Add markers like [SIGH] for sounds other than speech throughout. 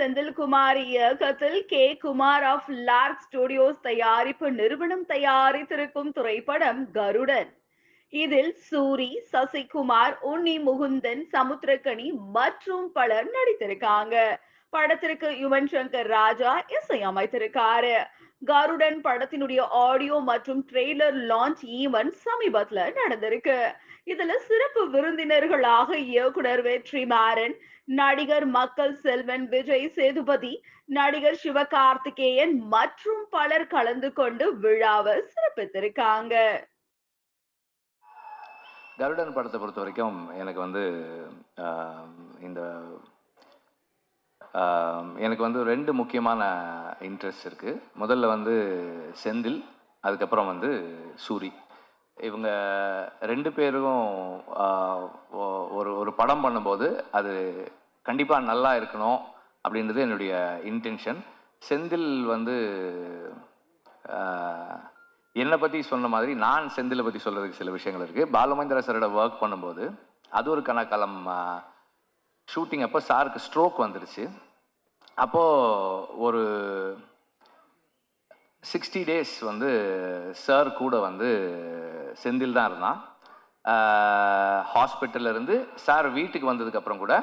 செந்தில்குமார் இயக்கத்தில் K. Kumar of Lark studios தயாரிப்பு நிறுவனம் தயாரித்திருக்கும் திரைப்படம் கருடன். இதில் சூரி சசிகுமார் உன்னி முகுந்தன் சமுத்திரக்கனி மற்றும் பலர் நடித்திருக்காங்க. படத்திற்கு யுவன் சங்கர் ராஜா இசையமைத்திருக்காரு கருடன் படத்தினுடைய ஆடியோ மற்றும் ட்ரெய்லர் லான்ச் ஈவென்ட் சமீபத்துல நடந்திருக்கு. இதுல சிறப்பு விருந்தினர்களாக இயக்குனர் வெற்றி மாறன் நடிகர் மக்கள் செல்வன் விஜய் சேதுபதி நடிகர் சிவகார்த்திகேயன் மற்றும் பலர் கலந்து கொண்டு விழாவை சிறப்பித்திருக்காங்க. கருடன் படத்தை பொறுத்த வரைக்கும் எனக்கு வந்து ஆஹ், இந்த எனக்கு வந்து ரெண்டு முக்கியமான இன்ட்ரெஸ்ட் இருக்குது முதல்ல வந்து செந்தில் அதுக்கப்புறம் வந்து சூரி. இவங்க ரெண்டு பேரும் ஒ- ஒரு ஒரு படம் பண்ணும்போது அது கண்டிப்பாக நல்லா இருக்கணும் அப்படின்றது என்னுடைய இன்டென்ஷன் செந்தில் வந்து என்னை பற்றி சொன்ன மாதிரி நான் செந்திலை பற்றி சொல்கிறதுக்கு சில விஷயங்கள் இருக்குது பாலுமேந்திர சரோட ஒர்க் பண்ணும்போது அது ஒரு கணக்காலம் ஷூட்டிங் அப்போ சாருக்கு ஸ்ட்ரோக் வந்துருச்சு. அப்போது ஒரு சிக்ஸ்டி டேஸ் வந்து சார் கூட வந்து செந்தில் தான் இருந்தான். ஹாஸ்பிட்டல்லேருந்து சார் வீட்டுக்கு வந்ததுக்கப்புறம் கூட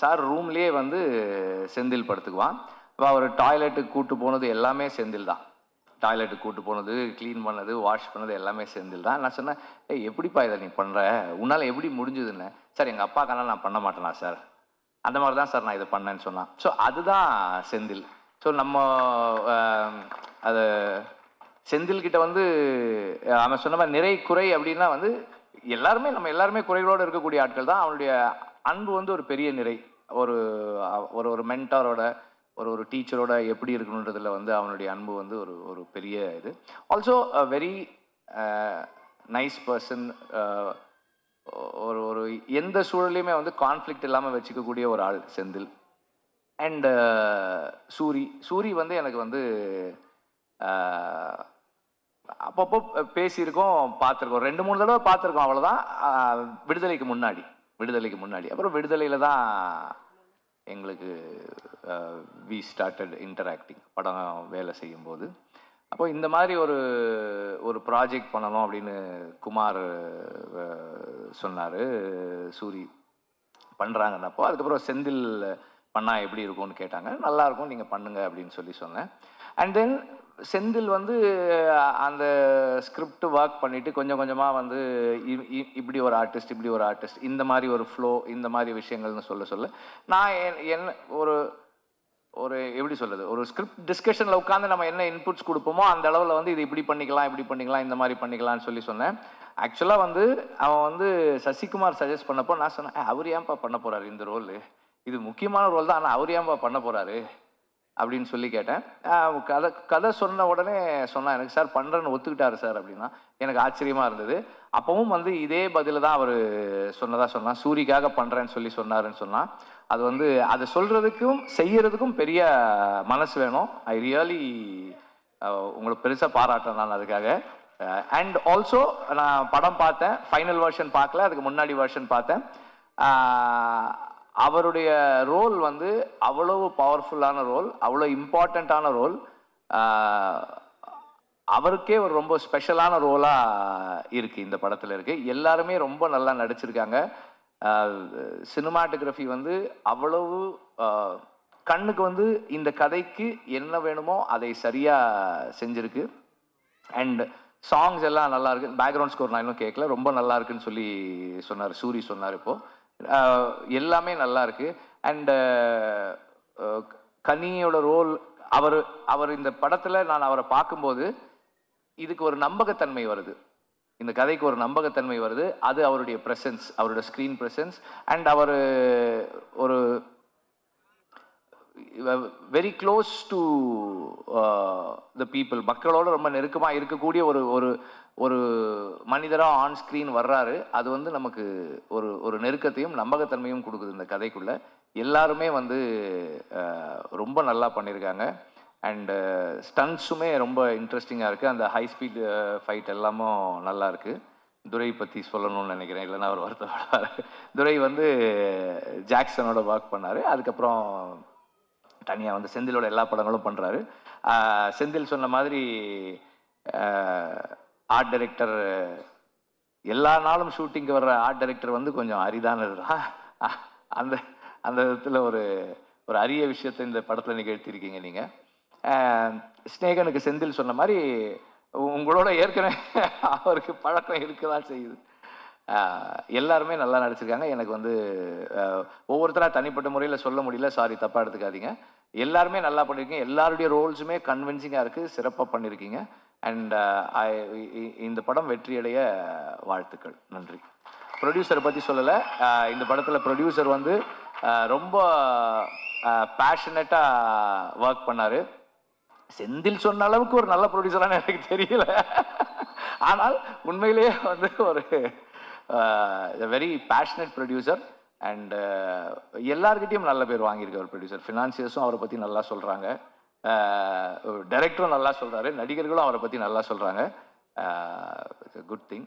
சார் ரூம்லேயே வந்து செந்தில் படுத்துக்குவான். அப்போ அவர் டாய்லெட்டுக்கு கூப்பிட்டு போனது எல்லாமே செந்தில் தான். டாய்லெட்டுக்கு கூப்பிட்டு போனது க்ளீன் பண்ணது வாஷ் பண்ணது எல்லாமே செந்தில் தான். நான் சொன்னேன் ஏய் எப்படிப்பா இதை நீ பண்ணுற உன்னால் எப்படி முடிஞ்சதுன்னு? சார் எங்கள் அப்பாக்கெல்லாம் நான் பண்ண மாட்டேனா சார்? அந்த மாதிரி தான் சார் நான் இதை பண்ணேன்னு சொன்னான். ஸோ அதுதான் செந்தில். ஸோ நம்ம அது செந்தில்கிட்ட வந்து அவன் சொன்ன மாதிரி நிறை குறை அப்படின்னா வந்து எல்லாருமே நம்ம எல்லாருமே குறைகளோடு இருக்கக்கூடிய ஆட்கள் தான். அவனுடைய அன்பு வந்து ஒரு பெரிய நிறை. ஒரு ஒரு ஒரு மென்டாரோட ஒரு ஒரு டீச்சரோட எப்படி இருக்கணுன்றதில் வந்து அவனுடைய அன்பு வந்து ஒரு ஒரு பெரிய இது. ஆல்சோ வெரி நைஸ் பர்சன் ஒரு ஒரு எந்த சூழலையுமே வந்து கான்ஃப்ளிக்ட் இல்லாமல் வச்சுக்கக்கூடிய ஒரு ஆள் செந்தில். அண்டு uh, சூரி சூரி வந்து எனக்கு வந்து அப்பப்போ பேசியிருக்கோம் பார்த்துருக்கோம். ரெண்டு மூணு தடவை பார்த்துருக்கோம் அவ்வளோதான் விடுதலைக்கு முன்னாடி விடுதலைக்கு முன்னாடி. அப்புறம் விடுதலையில் தான் எங்களுக்கு வி ஸ்டார்டட் இன்டராக்டிங் படம் வேலை செய்யும்போது. அப்போ இந்த மாதிரி ஒரு ஒரு ப்ராஜெக்ட் பண்ணணும் அப்படின்னு குமார் சொன்னார். சூரி பண்ணுறாங்கன்னப்போ அதுக்கப்புறம் செந்தில் பண்ணால் எப்படி இருக்கும்னு கேட்டாங்க. நல்லாயிருக்கும் நீங்கள் பண்ணுங்கள் அப்படின்னு சொல்லி சொன்னேன். அண்ட் தென் செந்தில் வந்து அந்த ஸ்கிரிப்ட் ஒர்க் பண்ணிவிட்டு கொஞ்சம் கொஞ்சமாக வந்து இ- இப்படி ஒரு ஆர்டிஸ்ட் இப்படி ஒரு ஆர்டிஸ்ட் இந்த மாதிரி ஒரு ஃப்ளோ இந்த மாதிரி விஷயங்கள்னு சொல்ல சொல்ல நான் என் என்ன ஒரு ஒரு எப்படி சொல்றது ஒரு ஸ்கிரிப்ட் டிஸ்கஷனில் உட்காந்து நம்ம என்ன இன்புட்ஸ் கொடுப்போமோ அந்த அளவில் வந்து இது இப்படி பண்ணிக்கலாம் இப்படி பண்ணிக்கலாம் இந்த மாதிரி பண்ணிக்கலாம்னு சொல்லி சொன்னேன். ஆக்சுவலாக வந்து அவன் வந்து சசிகுமார் சஜஸ்ட் பண்ணப்போ நான் சொன்னேன் அவர் ஏன்பா பண்ண போறாரு இந்த ரோல் இது முக்கியமான ரோல் தான் ஆனால் அவர் ஏன்பா பண்ண போறாரு? அப்படின்னு சொல்லி கேட்டேன். கதை கதை சொன்ன உடனே சொன்னான் எனக்கு சார் பண்ணுறேன்னு ஒத்துக்கிட்டாரு சார் அப்படின்னா எனக்கு ஆச்சரியமாக இருந்தது. அப்பவும் வந்து இதே பதில் தான் அவர் சொன்னதாக சொன்னான் சூரிக்காக பண்ணுறேன்னு சொல்லி சொன்னாருன்னு சொன்னான் அது வந்து அதை சொல்கிறதுக்கும் செய்கிறதுக்கும் பெரிய மனசு வேணும். ஐ ரியலி உங்களை பெருசாக பாராட்டுறேன் நான் அதுக்காக. அண்ட் ஆல்சோ நான் படம் பார்த்தேன். ஃபைனல் வெர்ஷன் பார்க்கல அதுக்கு முன்னாடி வெர்ஷன் பார்த்தேன். அவருடைய ரோல் வந்து அவ்வளவு பவர்ஃபுல்லான ரோல் அவ்வளோ இம்பார்ட்டண்ட்டான ரோல் அவருக்கே ஒரு ரொம்ப ஸ்பெஷலான ரோலாக இருக்குது இந்த படத்தில் இருக்குது எல்லாருமே ரொம்ப நல்லா நடிச்சிருக்காங்க. சினிமாட்டோகிராஃபி வந்து அவ்வளவு கண்ணுக்கு வந்து இந்த கதைக்கு என்ன வேணுமோ அதை சரியாக செஞ்சுருக்கு. அண்ட் சாங்ஸ் எல்லாம் நல்லா இருக்கு. பேக்ரவுண்ட் ஸ்கோர் நான் இன்னும் கேட்கல ரொம்ப நல்லா இருக்குன்னு சொல்லி சொன்னார் சூரி சொன்னார் இப்போது எல்லாமே நல்லா இருக்கு. அண்ட் கனியோட ரோல் அவர் அவர் இந்த படத்தில் நான் அவரை பார்க்கும்போது இதுக்கு ஒரு நம்பகத்தன்மை வருது. இந்த கதைக்கு ஒரு நம்பகத்தன்மை வருது. அது அவருடைய ப்ரெசன்ஸ் அவரோட ஸ்க்ரீன் ப்ரெசன்ஸ் அண்ட் அவர் ஒரு very close to the people மக்களோட ரொம்ப நெருக்கமாக இருக்கக்கூடிய ஒரு ஒரு ஒரு மனிதராக ஆன் ஸ்க்ரீன் வர்றாரு அது வந்து நமக்கு ஒரு ஒரு நெருக்கத்தையும் நம்பகத்தன்மையும் கொடுக்குது இந்த கதைக்குள்ளே. எல்லாருமே வந்து ரொம்ப நல்லா பண்ணியிருக்காங்க அண்டு ஸ்டன்ஸுமே ரொம்ப இன்ட்ரெஸ்டிங்காக இருக்குது அந்த ஹை ஸ்பீட் ஃபைட் எல்லாமும் நல்லா இருக்குது துரை பற்றி சொல்லணும்னு நினைக்கிறேன். இல்லைன்னா அவர் வருத்தப்படுவார் துரை வந்து ஜாக்சனோட ஒர்க் பண்ணார். அதுக்கப்புறம் தனியாக வந்து செந்திலோட எல்லா படங்களும் பண்ணுறாரு செந்தில் சொன்ன மாதிரி ஆர்ட் டைரக்டர் எல்லா நாளும் ஷூட்டிங்க்கு வர்ற ஆர்ட் டைரக்டர் வந்து கொஞ்சம் அரிதானது. தான் [LAUGHS] அந்த அந்த விதத்தில் ஒரு ஒரு அரிய விஷயத்தை இந்த படத்தில் நிகழ்த்தியிருக்கீங்க நீங்கள் ஸ்னேகனுக்கு செந்தில் சொன்ன மாதிரி உங்களோட ஏற்கனவே [LAUGHS] அவருக்கு பழக்கம் இருக்க தான் செய்யுது எல்லாருமே நல்லா நடிச்சிருக்காங்க. எனக்கு வந்து ஒவ்வொருத்தராக தனிப்பட்ட முறையில் சொல்ல முடியல. சாரி தப்பாக எடுத்துக்காதீங்க. எல்லாருமே நல்லா பண்ணியிருக்கீங்க எல்லாருடைய ரோல்ஸுமே கன்வின்சிங்காக இருக்குது சிறப்பாக பண்ணியிருக்கீங்க அண்ட் uh, இந்த படம் வெற்றியடைய வாழ்த்துக்கள். நன்றி. ப்ரொடியூசரை பற்றி சொல்லலை. இந்த படத்தில் ப்ரொடியூசர் வந்து ரொம்ப பேஷனட்டாக ஒர்க் பண்ணார். செந்தில் சொன்ன அளவுக்கு ஒரு நல்ல ப்ரொடியூசரானு எனக்கு தெரியல. ஆனால் உண்மையிலேயே வந்து ஒரு வெரி பேஷனட் ப்ரொடியூசர் அண்ட் எல்லார்கிட்டயும் நல்ல பேர் வாங்கியிருக்கார் ப்ரொடியூசர் ஃபினான்சியர்ஸும் அவரை பற்றி நல்லா சொல்கிறாங்க டைரக்டரும் நல்லா சொல்கிறாரு நடிகர்களும் அவரை பற்றி நல்லா சொல்கிறாங்க குட் திங்